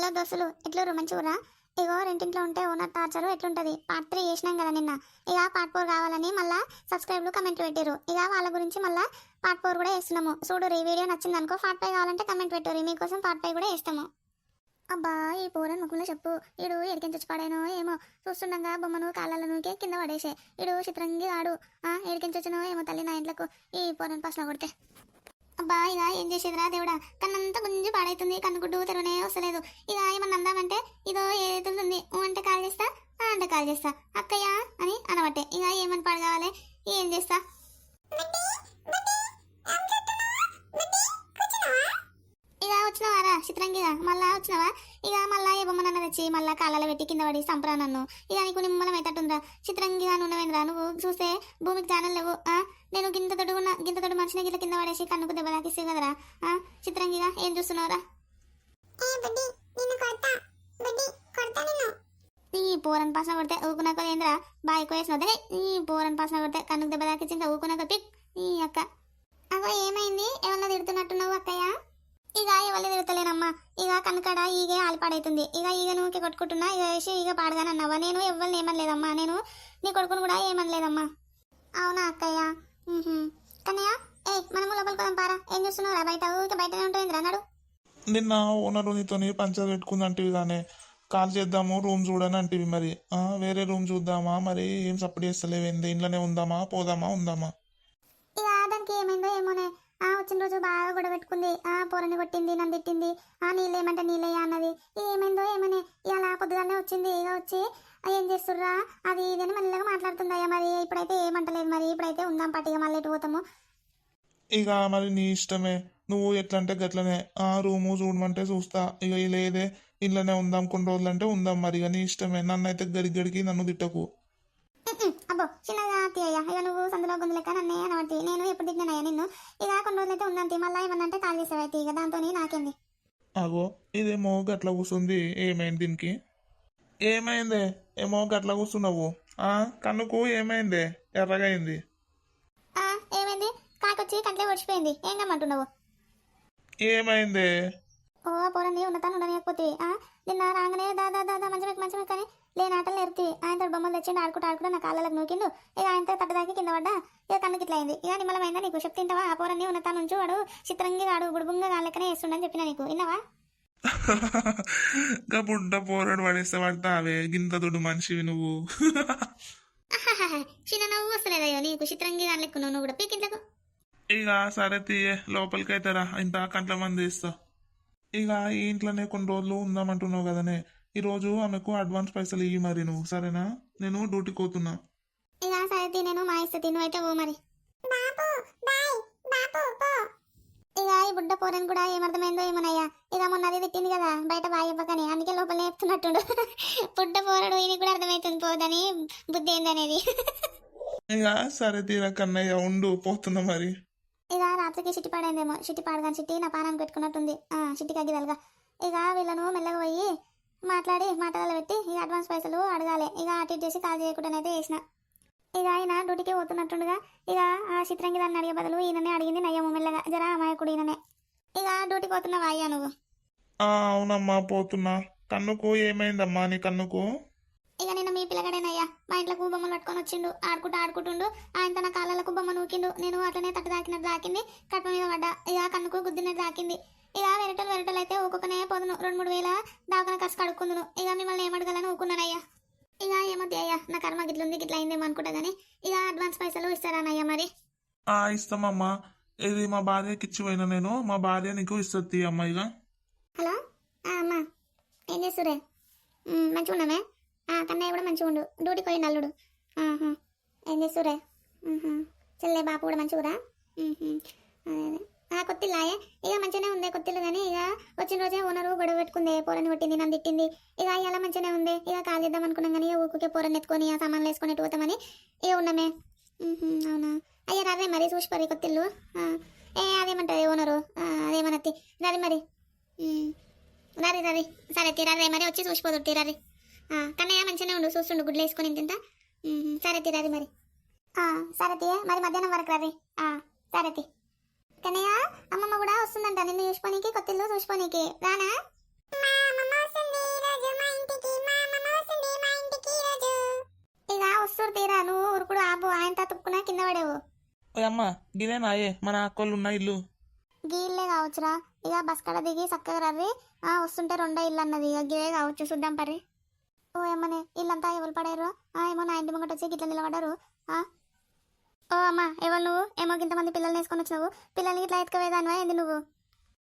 Hello దోస్తులు ఎట్లూరు మంచిగురా ఇగో రెంటింట్లో ఉంటే ఓనర్ టార్చరు ఎట్లుంటది? పార్ట్ త్రీ చేసినాం కదా నిన్న. ఇక పార్ట్ ఫోర్ కావాలని మళ్ళా సబ్స్క్రైబ్లు కమెంట్ పెట్టారు ఇక వాళ్ళ గురించి మళ్ళా పార్ట్ ఫోర్ కూడా వేస్తున్నాము చూడు ఈ వీడియో నచ్చింది అనుకో పార్ట్ ఫైవ్ కావాలంటే కమెంట్ పెట్టారు మీకోసం పార్ట్ ఫైవ్ కూడా వేస్తాము అబ్బా ఈ పోరని ముగ్గులో చెప్పు. ఇడు ఎడికించి వచ్చి ఏమో. చూస్తుండగా బొమ్మను కాళ్ళనుకే కింద పడేసే. ఇడు చిత్రంగి ఆడు. ఆ ఏమో తల్లి నా ఇంట్లకు. ఈ పోరని పసన కొడితే. అబ్బా ఇక ఏం చేసేదిరా దేవుడా? కన్నంతా గుంజు పాడైతుంది కన్నుగుడ్డు తెరవనే వస్తలేదు. ఇక ఏమన్నా అందామంటే ఇదో ఏదైతుంది ఓ అంటే కాల్ చేస్తా ఆ అంటే కాల్ చేస్తా. అక్కయ్య అని అనబట్టే ఇక ఏమని పాడు కావాలి ఏం చేస్తా? ఇక వచ్చినవారా? చిత్రంగిగా మళ్ళా వచ్చినవా? ఇక మళ్ళా తెచ్చి మళ్ళా కాళ్ళలో పెట్టి కింద పడి సంపరా నన్ను. ఇక నీకు నిమ్మలం అవుతుందిరా చిత్రంగిగా నున్నవేంద్రా నువ్వు చూస్తే భూమికి జానలు లేవు. ఆ? నేను గింత తొడుగున్న గింత తొడు మనిషిని గిట్ల కింద పడేసి కన్నుకు దెబ్బ తాకిస్తావు కదరా? ఆ? చిత్రంగిగా ఏం చూస్తున్నావురా? ఈ పోరన్ పాసన కొడితే ఊకునాక ఏంద్రా? బాగా ఎక్కువ వేసినావు? అదే ఈ పోరన్ పాసన కొడితే కన్నుకు దెబ్బ తాకిచ్చింది ఊకునాక పిక్ ఈ అక్క. అగో ఏమైంది? ఏమన్నా తిడుతున్నట్టున్నావు అక్కయ్య? ఇక ఎవరు తిడతలేనమ్మా ఇక కనకడ ఈగే ఆలిపాడైతుంది. ఇక ఈగ నువ్వుకి కొట్టుకుంటున్నా ఇక వేసి ఇక పాడగానన్నావా నేను ఎవరిని ఏమనలేదమ్మా. నేను నీ కొడుకును కూడా ఏమనలేదమ్మా. అవునా అక్కయ్య. కన్నయ్య ఏ మనము లోపలికి పోదాం పారా. ఏం చూస్తున్నావురా బయట? ఊరికే బయటనే ఉంటుంది అన్నాడు నిన్న ఓనర్ నీతోని పంచర్ పెట్టుకుందంటివి కానీ కాల్ చేద్దాము రూమ్ చూడని అంటివి మరి. వేరే రూమ్ చూద్దామా? మరి ఏం సపోర్ట్ చేస్తలేవేంది? ఇంట్లోనే ఉందామా? పోదామా? ఉందామా? ఇక దానికి ఏమైందో ఏమోనే. ఆ వచ్చిన రోజు బాగా గొడవ పెట్టుకుంది. ఆ పొరని కొట్టింది నన్ను తిట్టింది. ఆ నీళ్ళేమంటే నీళ్ళయ్య అన్నది. ఏమైందో ఏమని? ఇలా పొద్దుగానే వచ్చింది. ఇక వచ్చి ఏం చేస్తుర్రా? అది ఇదని అని మాట్లాడుతుంది అయ్యా. మరి ఇప్పుడైతే ఏమంటలేదు మరి ఇప్పుడైతే ఉందాం పట్టిక మళ్ళీ ఎటు పోతాము? ఇక మరి నీ ఇష్టమే. నువ్వు ఎట్లంటే గట్లనే. ఆ రూము చూడమంటే చూస్తా. ఇక లేదే ఇంట్లోనే ఉందాం. కొన్ని రోజులంటే ఉందాం. మరి ఇక నీ ఇష్టమే. నన్ను అయితే గడి గడికి నన్ను తిట్టకు. చిన్నగా అత్తయ్య ఇక నువ్వు సందులో గొంతు లెక్క నన్నే అనబట్టి నేను ఎప్పుడు తిట్టినానయ్యా నిన్ను. ఇక కొన్ని రోజులైతే ఉందంతి మళ్ళీ ఏమన్నంటే కాల్ చేసావైతే ఇక దాంతో నాకేంది? అగో ఇదేమో గట్ల కూర్చుంది ఏమైంది దీనికి? ఏమైందే? ఏమో గట్ల కూర్చున్నావు ఆ కన్నుకు ఏమైందే? ఎర్రగా అయింది ఆ ఏమైంది? కాకొచ్చి కంట్లో ఒడిచిపోయింది ఏం కమ్మంటున్నావు ఏమైందే? ఓ పోరండి ఉన్నతాను ఉండలేకపోతే ఆ నిన్న రాగానే దా దా దా దా మంచి మంచి మెక్కని లేని ఆటలు నేర్పి. ఆయన బొమ్మలు తెచ్చిండు ఆడుకుంటూ ఆడుకుంటూ నా కాళ్ళకు నూకిండు. ఇక ఆయనతో తట్టదాకి కింద పడ్డా. ఇక కన్నుకి ఇట్లా అయింది. ఇక నిమ్మలమైందా నీకు? చెప్తే తింటావా ఆ పోరని ఉన్నతా నుంచి వాడు చిత్రంగి వాడు గుడుబుంగా గాలెక్కనే వేస్తుండని చెప్పిన నీకు. విన్నావా? గా బుడ్డ పోరాడు పడేస్తే పడతావే గింత దుడ్డు మనిషివి నువ్వు. చిన్న నవ్వు వస్తలేదయ్యో నీకు? చిత్రంగి గాలెక్కు నువ్వు కూడా. పీకింట్లకు ఇక సరే తీయే. లోపలికైతే రా. ఇంత కంట్ల మంది ఇస్తా. ఇక ఈ ఇంట్లోనే కొన్ని రోజులు ఉందామంటున్నావు కదనే. ఈ రోజు ఆమెకు అడ్వాన్స్ పైసలు ఇయ్యి మరి నువ్వు సరేనా? నేను డ్యూటీకి పోతున్నా. ఇక సరే నేను మా ఇస్తా తిను అయితే ఓ మరి. ఇక ఈ బుడ్డ పోరని కూడా ఏమర్థమైందో ఏమోనయ్యా. ఇక మొన్న అది తిట్టింది కదా బయట బాగా ఇవ్వకని అందుకే లోపల చెప్తున్నట్టుండు. బుడ్డ పోరడు ఈయనకి కూడా అర్థమవుతుంది పోదని బుద్ధి ఏందనేది. ఇక సరే తీరా కన్నయ్య ఉండు పోతున్నా మరి. ఇక రాత్రికి చిట్టి పాడైందేమో చిట్టి పాడగాని చిట్టి నా పానాన్ని పెట్టుకున్నట్టుంది. ఆ చిట్టి కగ్గిదలుగా. ఇక వీళ్ళను మెల్లగా పోయి మాట్లాడి మాటలు పెట్టి ఇక అడ్వాన్స్ పైసలు అడగాలి. ఇక అటు ఇటు చేసి కాల్ చేయకుండానైతే వేసిన ఇక ఆయన డ్యూటీకి పోతున్నట్టుండగా ఇక ఆ చిత్రంగి దాన్ని అడిగే బదులు ఈయననే అడిగింది నయ్యము మెల్లగా. జరా అమాయకుడు ఈయననే. ఇక డ్యూటీకి పోతున్నావా అయ్యా నువ్వు? ఆ అవునమ్మా పోతున్నా. కన్నుకు ఏమైందమ్మా నీ కన్నుకు? ఇక నిన్న మీ పిల్లగాడేనయ్యా మా ఇంట్లోకి బొమ్మలు పట్టుకొని వచ్చిండు. ఆడుకుంటూ ఆడుకుంటుండు. ఆయన తన కాళ్ళకు బొమ్మ నూకిండు. నేను అట్లనే తట్టు దాకినట్టు దాకింది కట్ప మీద పడ్డా. ఇక కన్నుకు గుద్దినట్టు దాకింది ఇక వెరటలు వెరటలు అయితే ఊకొకనే పోదును. రెండు మూడు వేల దాకా ఖర్చు కడుక్కుందును. ఇక మిమ్మల్ని ఏమడగలని ఊకున్నానయ్యా. ఇక ఏమొద్ది అయ్యా. నా కర్మ గిట్లుంది గిట్ల అయిందేమో అనుకుంటా కానీ ఇక అడ్వాన్స్ పైసలు ఇస్తారానయ్యా మరి. ఆ ఇస్తామమ్మా ఇది మా భార్యకి ఇచ్చి పోయినా నేను. మా భార్య నీకు ఇస్తుంది అమ్మా ఇక. హలో? అమ్మా. ఏం చేస్తురే మంచిగా ఉన్నామే ఆ, కన్నయ్య కూడా మంచిగా ఉండు. డ్యూటీకి పోయిండు అల్లుడు. ఏం చేస్తురే. చెల్లె బాపు కూడా అదే. ఆ కొత్తిల్లాయే ఇక మంచిగానే ఉంది కొత్తిల్లు కానీ ఇక వచ్చిన రోజే ఓనరు గొడవ పెట్టుకుంది పోరని కొట్టింది నన్ను తిట్టింది. ఇక ఇలా మంచిగానే ఉంది. ఇక కాల్ చేద్దాం అనుకున్నాం కానీ ఊరికే పోరని ఎత్తుకొని ఆ సామాన్లు వేసుకొని ఎటు పోతామని ఇక ఉన్నామే. అవునా? అయ్యా రాదే మరి చూసిపోరు ఈ కొత్తిల్లు. ఏ అదేమంటది ఓనరు అదేమనత్తి అదేమన్నది మరి. ఉమ్. రవి సరే తీరారే మరి వచ్చి చూసిపోదు తీరారి కన్నయ్య మంచిగానే ఉండు చూస్తుండు గుడ్లు వేసుకొని తింటా సరే తీరారి మరి. సరే తీ మరి మధ్యాహ్నం వరకు రవి సరే తీ కన్నయ్య అమ్మమ్మ కూడా వస్తుందంట నిన్ను చూసుకోనికి కొత్త ఇల్లు చూసుకోనికి. రానా? ఇక వస్తుడు తీరా నువ్వు ఉరుకుడు ఆపు ఆయన తుప్పుకున్నా కింద పడేవు. అమ్మా గిదే నాయే మన అక్కలు ఉన్న ఇల్లు. గీళ్ళే కావచ్చురా. ఇక బస్ కడ దిగి చక్కగా రవి ఆ వస్తుంటే రెండో ఇల్లు అన్నది. ఇక గిదే కావచ్చు చూద్దాం పరి ఓ ఏమని ఇల్లంతా ఎవరు పడారు? ఆ ఏమో నా ఇంటి ముంగట వచ్చి గిట్ల నిలబడారు ఆ ఓ అమ్మ ఎవరు నువ్వు? ఏమో ఇంతమంది పిల్లల్ని వేసుకొని వచ్చినావు. పిల్లల్ని ఇట్లా ఎత్తుకువేదానివా ఏంది నువ్వు?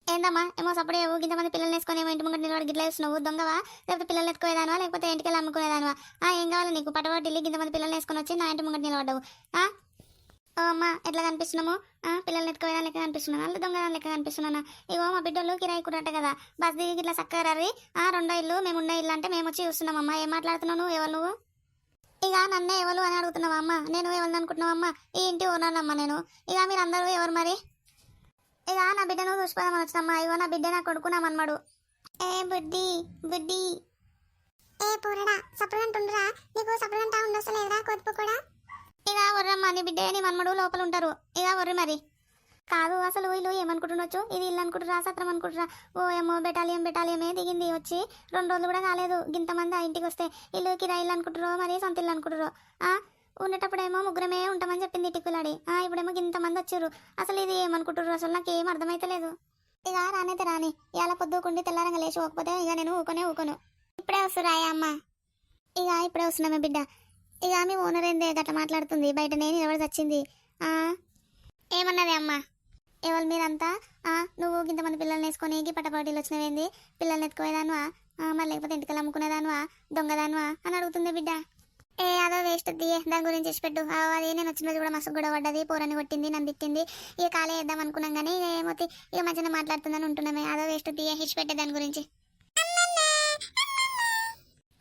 ఏందమ్మా ఏమో సపడే ఇంతమంది పిల్లల్ని వేసుకొని ఏమో ఇంటి ముంగట నిలబడి గిట్ల వేస్తున్నావు. దొంగవా? లేకపోతే పిల్లలు ఎత్తుకువేదానివా లేకపోతే ఇంటికి అమ్ముకునేదానివా? ఆ ఏం కావాలి నీకు? పటవాటి ఇంతమంది పిల్లల్ని వేసుకొని వచ్చి నా ఇంటి ముంగట నిలబడ్డావు. ఆ? ఓ అమ్మ ఎట్లా కనిపిస్తున్నాము? ఆ పిల్లల్ని ఎత్తుకోవడం లెక్క కనిపిస్తున్నాను? అల్లు దొంగ లెక్క కనిపిస్తున్నానా? ఇగో మా బిడ్డలు కిరాయి కూరట కదా. బస్ దిగి ఇట్లా చక్కగా రర్రి. ఆ రెండో ఇల్లు మేము ఉన్న ఇల్లు అంటే మేము వచ్చి చూస్తున్నామమ్మా. ఏం మాట్లాడుతున్నావు నువ్వు? ఎవరు నువ్వు? ఇక నన్నే ఎవరు అని అడుగుతున్నావా అమ్మ? నేను ఎవరిని అనుకుంటున్నావమ్మా ఈ ఇంటి ఓనర్నమ్మా నేను. ఇక మీరు అందరూ ఎవరు మరి? ఇక నా బిడ్డను చూసిపోదామని వచ్చినమ్మా ఇగో నా బిడ్డ నా కొడుకున్నామన్నాడు ఏ బుడ్డి బుడ్డి. ఏ పూరడా సపరంటుండరా నీకు సపరంటా ఉండొస్తలేదురా కొద్దు కూడా ఇక వర్రమ్మ నీ బిడ్డ నీ మన్మడు లోపల ఉంటారు. ఇక వర్రి మరి. కాదు అసలు వీళ్ళు ఏమనుకుంటుండొచ్చు ఇది ఇల్లు అనుకుంటురా సత్రం అనుకుంటురా ఓ ఏమో బెటాలియం బెటాలియమే దిగింది వచ్చి రెండు రోజులు కూడా కాలేదు. ఇంతమంది ఆ ఇంటికి వస్తే ఇల్లు కిరాయిల్లు అనుకుంటురో మరి సొంత ఇల్లు అనుకుంటురో ఆ? ఉండేటప్పుడేమో ముగ్గురమే ఉంటామని చెప్పింది టిక్కులాడి. ఆ ఇప్పుడేమో ఇంతమంది వచ్చారు. అసలు ఇది ఏమనుకుంటుర్రు? అసలు నాకు ఏం అర్థమైతలేదు ఇక రానైతే రాని. ఇవాళ పొద్దుకుండి తెల్లారంగా లేచి పోకపోతే ఇక నేను ఊకొనే ఊకొను. ఇప్పుడే వస్తురాయా అమ్మ. ఇక ఇప్పుడే వస్తున్నామే బిడ్డ. ఇక మీ ఓనర్ ఏందే గట్లా మాట్లాడుతుంది. బయట నేను ఎవరు వచ్చింది ఆ? ఏమన్నది అమ్మ? ఎవరి మీరంతా? ఆ నువ్వు ఇంతమంది పిల్లల్ని వేసుకొని గీ వచ్చినవేంది? పిల్లల్ని ఎత్తుకోయేదానువా ఆ, మరి లేకపోతే ఇంటికల్ అమ్ముకునేదానువా? దొంగదానువా? అని అడుగుతుంది బిడ్డ. ఏ అదో వేస్ట్ దియే దాని గురించి ఇచ్చిపెట్టు అది నేను వచ్చిన రోజు కూడా మస్తు గొడవ పడ్డది పోరని కొట్టింది నన్ను తిట్టింది ఇక కాలే వేద్దాం అనుకున్నాం కానీ ఇక ఏమోతి ఇక మధ్యన మాట్లాడుతుందని ఉంటున్నామే. అదో వేస్ట్ దియే ఇచ్చిపెట్టే దాని గురించి.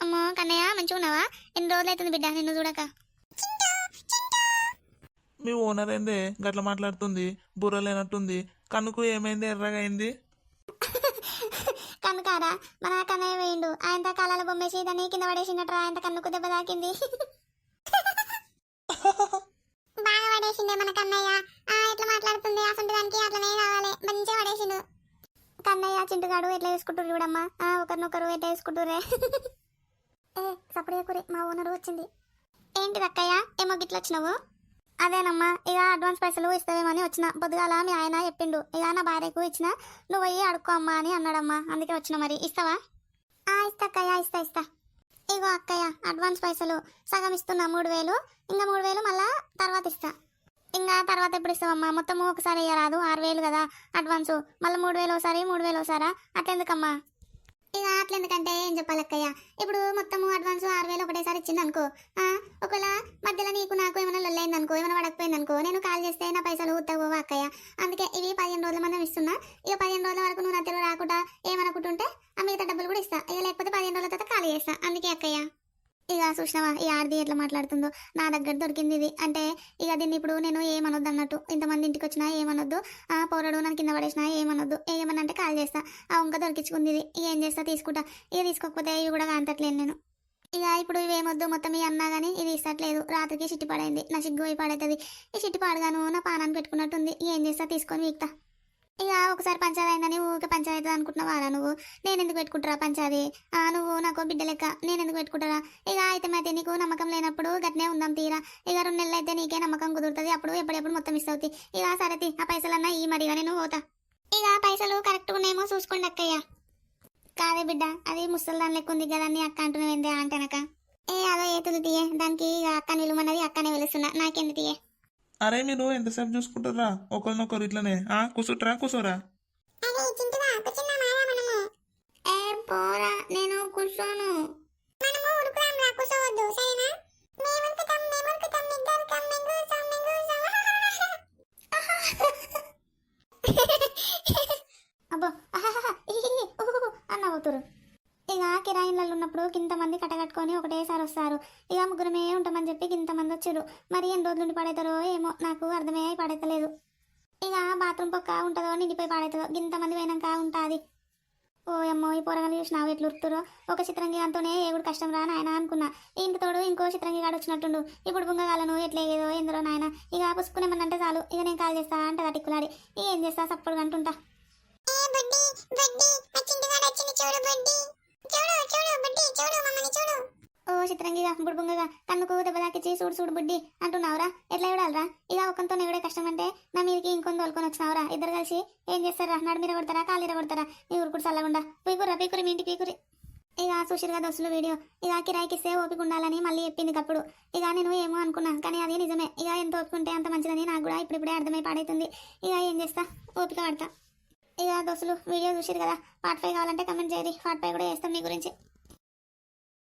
అమ్మో కన్నయ్య మంచిగా ఉన్నావా ఎన్ని రోజులు అవుతుంది బిడ్డ నిన్ను చూడక? మీ ఓనర్ ఏందే? గట్ల మాట్లాడుతుంది. బుర్ర లేనట్టుంది. కనుకు ఏమైంది? ఎర్రగా అయింది కనుకారా మన కన్నయ్య వేయండు. ఆయన కాలాల బొమ్మేసి దాన్ని కింద పడేసినట్రా ఆయన కన్నుకు దెబ్బ తాకింది బాగా పడేసిండే మన కన్నయ్య. ఆ ఎట్లా మాట్లాడుతుంది అసలు దానికి అట్లనే కావాలి. మంచిగా పడేసిండు. కన్నయ్య చింటుగాడు ఎట్లా వేసుకుంటారు చూడమ్మా? ఆ ఒకరినొకరు ఎట్లా వేసుకుంటారే ఏ సపరేకురి మా ఓనర్ వచ్చింది. ఏంటి అక్కయ్య? ఏమో గిట్ల వచ్చినావు? అదేనమ్మా ఇక అడ్వాన్స్ పైసలు ఇస్తావేమని వచ్చిన. పొద్దుగాల మీ ఆయన చెప్పిండు. ఇక నా భార్యకు ఇచ్చిన నువ్వు అయ్యి అడుక్కో అమ్మా అని అన్నాడమ్మా. అందుకే వచ్చిన మరి. ఇస్తావా? ఆ ఇస్తా అక్కయ్య ఇస్తా ఇస్తా. ఇగో అక్కయ్య అడ్వాన్స్ పైసలు. సగం ఇస్తున్నా మూడు వేలు. ఇంకా మూడు వేలు మళ్ళా తర్వాత ఇస్తా. ఇంకా తర్వాత ఎప్పుడు ఇస్తావమ్మా? మొత్తం ఒకసారి ఇయ్యరాదు. ఆరు వేలు కదా అడ్వాన్సు మళ్ళీ మూడు వేలు ఒకసారి మూడు వేలు ఒకసారా? అట్లెందుకమ్మా? ఇక అట్లెందుకంటే ఏం చెప్పాలక్కయ్య? ఇప్పుడు మొత్తము అడ్వాన్స్ ఆరు వేలు ఒకటేసారి ఇచ్చింది అనుకో ఒకవేళ మధ్యలో నీకు నాకు ఏమైనా లొల్లైంది అనుకో ఏమైనా పడకపోయింది అనుకో నేను కాల్ చేస్తే నా పైసలు ఉత్తగోవా అక్కయ్య? అందుకే ఇవి పదిహేను రోజుల మందం ఇస్తున్నా. ఇక పదిహేను రోజుల వరకు నువ్వు నా తెలుగు రాకుండా ఏమనుకుంటుంటే ఆ మిగతా డబ్బులు కూడా ఇస్తా. ఇక లేకపోతే పదిహేను రోజుల తర్వాత ఖాళీ చేస్తా. అందుకే అక్కయ్య. ఇక సుష్ణవా ఈ ఆడది ఎట్లా మాట్లాడుతుందో? నా దగ్గర దొరికింది ఇది. అంటే ఇక దీన్ని ఇప్పుడు నేను ఏమనొద్దు అన్నట్టు. ఇంతమంది ఇంటికి వచ్చినా ఏమనొద్దు. ఆ పౌరడు నన్ను కింద పడేసినా ఏమనొద్దు. ఏమన్నా అంటే కాల్ చేస్తా. ఆ ఇంకా దొరికించుకుంది ఇది. ఇక ఏం చేస్తా? తీసుకుంటా. ఇక తీసుకోకపోతే ఇవి కూడా కాంతట్లేను నేను. ఇక ఇప్పుడు ఇవేమొద్దు మొత్తం ఈ అన్నా కానీ ఇది ఇస్తట్లేదు. రాత్రికి చిట్టి పాడైంది. నా సిగ్గు పోయి పాడవుతుంది ఈ చిట్టి పాడగాను నా పానాన్ని పెట్టుకున్నట్టుంది. ఏం చేస్తా? తీసుకొని వీక్తా. ఇక ఒకసారి పంచాది అయిందని ఊరికే పంచాయతీ అనుకుంటున్నావారా నువ్వు? నేను ఎందుకు పెట్టుకుంటారా పంచాది ఆ నువ్వు నాకు బిడ్డ లెక్క నేను ఎందుకు పెట్టుకుంటారా? ఇక అయితే అయితే నీకు నమ్మకం లేనప్పుడు గట్నే ఉందాం తీరా. ఇక రెండు నెలలు అయితే నీకే నమ్మకం కుదురుతుంది అప్పుడు ఎప్పుడెప్పుడు మొత్తం మిస్ అవుతాయి. ఇక సరే ఆ పైసలన్నా ఈ మరి నేను పోతా. ఇక పైసలు కరెక్ట్ ఉన్నాయేమో చూసుకోండి అక్కయ్య. కాదే బిడ్డ అది ముసలిదాని లెక్క ఉంది కదా అక్క అక్క అంటున్నావేందే అంటనక ఏ అదో ఏతులు తీయే దానికి ఇక అక్కని విలువన్నది అక్కనే వెలుస్తున్నా నాకెందుకు తీయే? అరే మీరు ఎంతసేపు చూసుకుంటారా? ఒకరినొకరు ఇట్లనే. ఆ కూసుట్రా? కూసోరా? అరే చింటుగా కూర్చున్నామా మనము? ఏ పోరా నేను కూర్చోను. ఇక ముగ్గురమే ఉంటామని చెప్పి ఇంతమంది వచ్చారు. మరి ఎన్ని రోజులు ఉండి పడతారో ఏమో నాకు అర్థమే పడతలేదు. ఇక బాత్రూమ్ పక్క ఉంటుందో నిండిపోయి పాడవుతుందో ఇంతమంది పోయినాక ఉంటుంది. ఓ అమ్మో ఈ పొరగలు చూసినావు ఎట్లు ఉరుకుతురో? ఒక చిత్రంగి అంతోనే ఏగుడు కష్టం రా నాయన అనుకున్నా. ఇంత ఇంటి తోడు ఇంకో చిత్రంగి గాడు వచ్చినట్టుండు. ఇప్పుడు బుంగగాలను ఎట్లేదో ఎందరో నాయన. ఇక పుసుకునేమన్నంటే చాలు. ఇక నేను కాల్ చేస్తా అంటే టిక్కులాడి. ఇక ఏం చేస్తా సప్పుడు అంటుంటా. ఓ చిత్రంగిగా బుడ్బుంగగా కన్నుకు దెబ్బ తాకిచ్చి చూడు చూడు బుడ్డి అంటున్నావురా? ఎట్లా ఇవ్వడాలరా ఇలా ఒకంతో ఎవడే కష్టం అంటే నా మీదకి ఇంకొని తోలుకొని వచ్చినావురా? ఇద్దరు కలిసి ఏం చేస్తారా? నడు మీద కొడతారా? కాలు కొడతారా? నీ ఊరుకుడు చల్లకుండా పీకురా పీకురి మీ ఇంటి పీకురి ఇక సుశీర్గా దోస్తులు వీడియో. ఇక కిరాయికిస్తే ఓపిక ఉండాలని మళ్ళీ చెప్పింది కప్పుడు ఇక నేను ఏమో అనుకున్నా కానీ అది నిజమే. ఇక ఎంత ఓపిక అంత మంచిదని నాకు కూడా ఇప్పుడిప్పుడే అర్థమై పాడైతుంది. ఇక ఏం చేస్తా? ఓపిక పడతా. ఇక దోస్తులు వీడియో చూసిరు కదా? పార్ట్ ఫైవ్ కావాలంటే కమెంట్ చేయరు పార్ట్ ఫైవ్ కూడా చేస్తాం మీ గురించి.